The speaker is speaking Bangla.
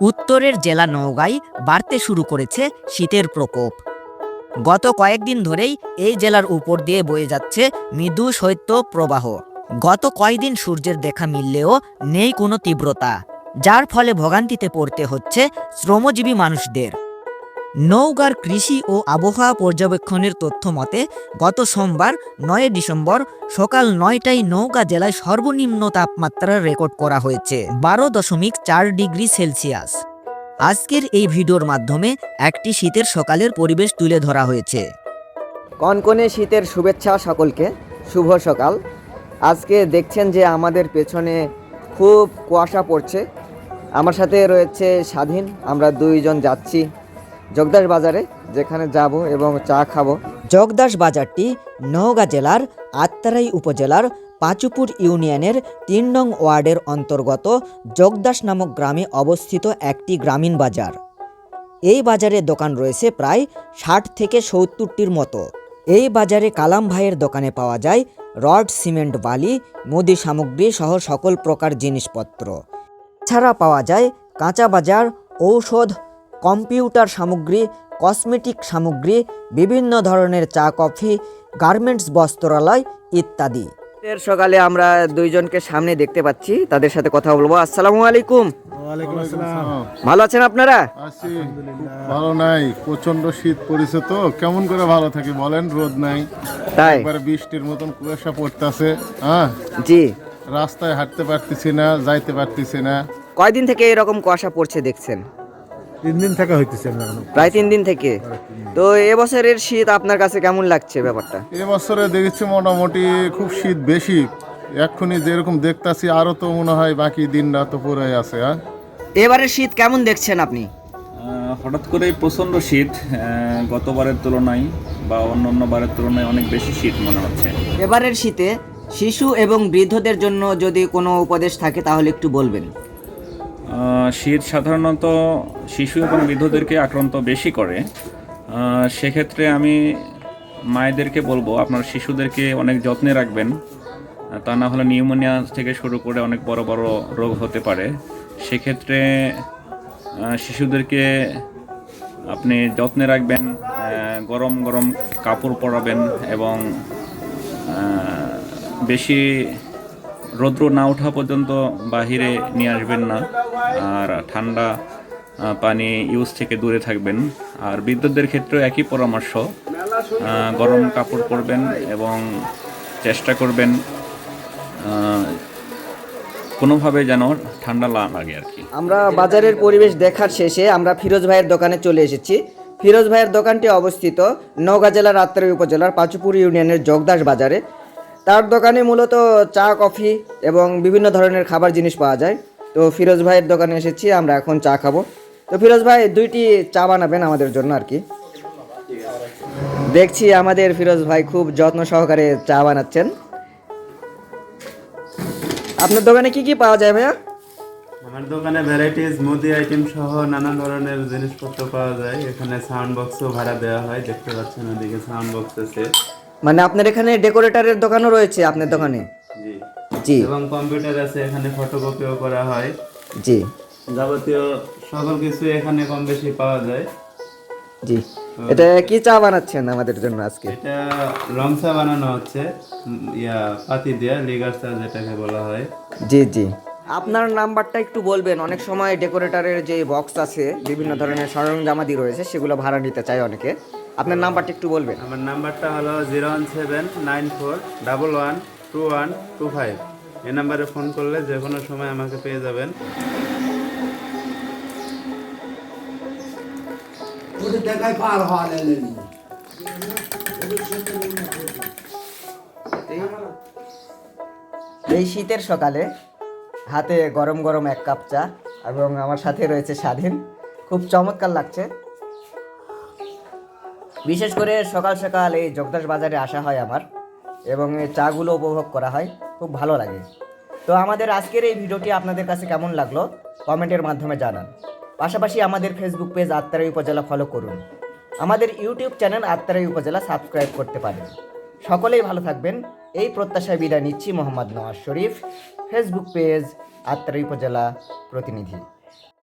উত্তরের জেলা নওগাঁয় বাড়তে শুরু করেছে শীতের প্রকোপ। গত কয়েকদিন ধরেই এই জেলার উপর দিয়ে বয়ে যাচ্ছে মৃদু শৈত্য প্রবাহ। গত কয়েকদিন সূর্যের দেখা মিললেও নেই কোনো তীব্রতা, যার ফলে ভোগান্তিতে পড়তে হচ্ছে শ্রমজীবী মানুষদের। নওগাঁর কৃষি ও আবহাওয়া পর্যবেক্ষণের তথ্য মতে, গত সোমবার, নয় ডিসেম্বর, সকাল নয়টায় নওগাঁ জেলায় সর্বনিম্ন তাপমাত্রা রেকর্ড করা হয়েছে, বারো দশমিক চার ডিগ্রি সেলসিয়াস। আজকের এই ভিডিওর মাধ্যমে একটি শীতের সকালের পরিবেশ তুলে ধরা হয়েছে। কনকনে শীতের শুভেচ্ছা সকলকে, শুভ সকাল। আজকে দেখছেন যে আমাদের পেছনে খুব কুয়াশা পড়ছে। আমার সাথে রয়েছে স্বাধীন, আমরা দুইজন যাচ্ছি। জগদাস বাজারে, যেখানে যাব এবং চা খাব। জগদাস বাজারটি নওগাঁ জেলার আত্মারাই উপজেলার পাঁচুপুর ইউনিয়নের তিন নং ওয়ার্ডের অন্তর্গত জগদাস নামক গ্রামে অবস্থিত একটি গ্রামীণ বাজার। এই বাজারে দোকান রয়েছে প্রায় ষাট থেকে সত্তরটির মতো। এই বাজারে কালাম ভাইয়ের দোকানে পাওয়া যায় রড, সিমেন্ট, বালি, মুদি সামগ্রী সহ সকল প্রকার জিনিসপত্র। ছাড়া পাওয়া যায় কাঁচা বাজার, ঔষধ কম্পিউটার সামগ্রী কসমেটিক সামগ্রী বিভিন্ন ধরনের চা কফি গার্মেন্টস বস্ত্রালয় ইত্যাদি। এর সকালে আমরা দুইজনকে সামনে দেখতে পাচ্ছি। তাদের সাথে কথা বলব। আসসালামু আলাইকুম। ভালো আছেন আপনারা? ভালো নাই। প্রচণ্ড শীত পড়েছে তো। কেমন করে ভালো থাকি বলেন? রোদ নাই। তাই? একবারে বৃষ্টির মতন কুয়াশা পড়তেছে হ্যাঁ? জি। রাস্তায় হাঁটতে পারতেছি না যাইতে পারতেছি না। কয়দিন থেকে এরকম কুয়াশা পড়ছে দেখছেন? তিন দিন থাকা হইতেছে আমরা এখন। প্রায় তিন দিন থেকে? তো এবছরের শীত আপনার কাছে কেমন লাগছে ব্যাপারটা? এবছরে দেখেছি মোটামুটি খুব শীত বেশি। এক্ষুনি যেরকম দেখতাছি আরও তো মনে হয় বাকি দিন রাত পুরাই আছে হ্যাঁ? এবারের শীত কেমন দেখছেন আপনি? আহ, হঠাৎ করে প্রচণ্ড শীত আহ, গতবারের তুলনায় বা অন্য অন্য বারের তুলনায় অনেক বেশি শীত মনে হচ্ছে। এবারের শীতে শিশু এবং বৃদ্ধদের জন্য যদি কোনো উপদেশ থাকে তাহলে একটু বলবেন। শীত সাধারণত শিশু এবং বৃদ্ধদেরকে আক্রান্ত বেশি করে। সেক্ষেত্রে আমি মায়েদেরকে বলব, আপনার শিশুদেরকে অনেক যত্নে রাখবেন। তা না হলে নিউমোনিয়া থেকে শুরু করে অনেক বড় বড় রোগ হতে পারে। সেক্ষেত্রে শিশুদেরকে আপনি যত্নে রাখবেন গরম গরম কাপড় পরাবেন এবং বেশি রৌদ্র না ওঠা পর্যন্ত বাহিরে নিয়ে আসবেন না। আর ঠান্ডা পানি ইউজ থেকে দূরে থাকবেন। আর বিদ্যুতের ক্ষেত্রেও একই পরামর্শ। গরম কাপড় পরবেন এবং চেষ্টা করবেন কোনোভাবে যেন ঠান্ডা না লাগে আর কি। আমরা বাজারের পরিবেশ দেখার শেষে আমরা ফিরোজ ভাইয়ের দোকানে চলে এসেছি। ফিরোজ ভাইয়ের দোকানটি অবস্থিত নওগাঁ জেলার আত্রাই উপজেলার পাঁচুপুর ইউনিয়নের জগদাস বাজারে। তার দোকানে মূলত চা, কফি এবং বিভিন্ন ধরনের খাবার জিনিস পাওয়া যায়। তো ফিরোজ ভাইয়ের দোকানে এসেছি, আমরা এখন চা খাব। তো ফিরোজ ভাই, দুইটি চা বানাবেন আমাদের জন্য আর কি। দেখছি আমাদের ফিরোজ ভাই খুব যত্ন সহকারে চা বানাচ্ছেন। আপনার দোকানে কি কি পাওয়া যায় ভাইয়া? আমার দোকানে ভ্যারাইটিস মুদি আইটেম সহ নানা ধরনের জিনিসপত্র পাওয়া যায়। এখানে সাউন্ড বক্সও ভাড়া দেওয়া হয়, দেখতে পাচ্ছেন ওদিকে সাউন্ড বক্স আছে। মানে আপনার এখানে ডেকোরেটরের দোকানও রয়েছে আপনার দোকানে? জি। জি। এবং কম্পিউটার আছে এখানে ফটোকপিও করা হয়। জি। যাবতীয় সকল কিছু এখানে কম বেশি পাওয়া যায়। জি। এটা কি চা বানাচ্ছেন আমাদের জন্য আজকে? এটা রং চা বানানো হচ্ছে ইয়া পাতি দিয়া লিগার চা যেটাকে বলা হয়। জি জি। আপনার নাম্বারটা একটু বলবেন। অনেক সময় ডেকোরেটরের যে বক্স আছে বিভিন্ন ধরনের সরঞ্জামাদি রয়েছে সেগুলো ভাড়া নিতে চায় অনেকে। আপনার নাম্বারটা একটু বলবেন। আমার নাম্বারটা হলো zero one seven nine four double one two one two five. এই নাম্বারে ফোন করলে যে কোনো সময় আমাকে পেয়ে যাবেন। এই শীতের সকালে হাতে গরম গরম এক কাপ চা এবং আমার সাথে রয়েছে স্বাধীন। খুব চমৎকার লাগছে। বিশেষ করে সকাল সকাল এই জগদাস বাজারে আসা হয় আমার এবং চাগুলো উপভোগ করা হয়, খুব ভালো লাগে। তো আমাদের আজকের এই ভিডিওটি আপনাদের কাছে কেমন লাগল, কমেন্টের মাধ্যমে জানান। পাশাপাশি আমাদের ফেসবুক পেজ আত্মারাই উপজেলা ফলো করুন। আমাদের ইউটিউব চ্যানেল আত্মারাই উপজেলা সাবস্ক্রাইব করতে পারেন। সকলেই ভালো থাকবেন। এই প্রত্যাশায় বিদায় নিচ্ছি মোহাম্মদ নওয়াজ শরীফ। ফেসবুক পেজ আত্মারাই উপজেলা প্রতিনিধি।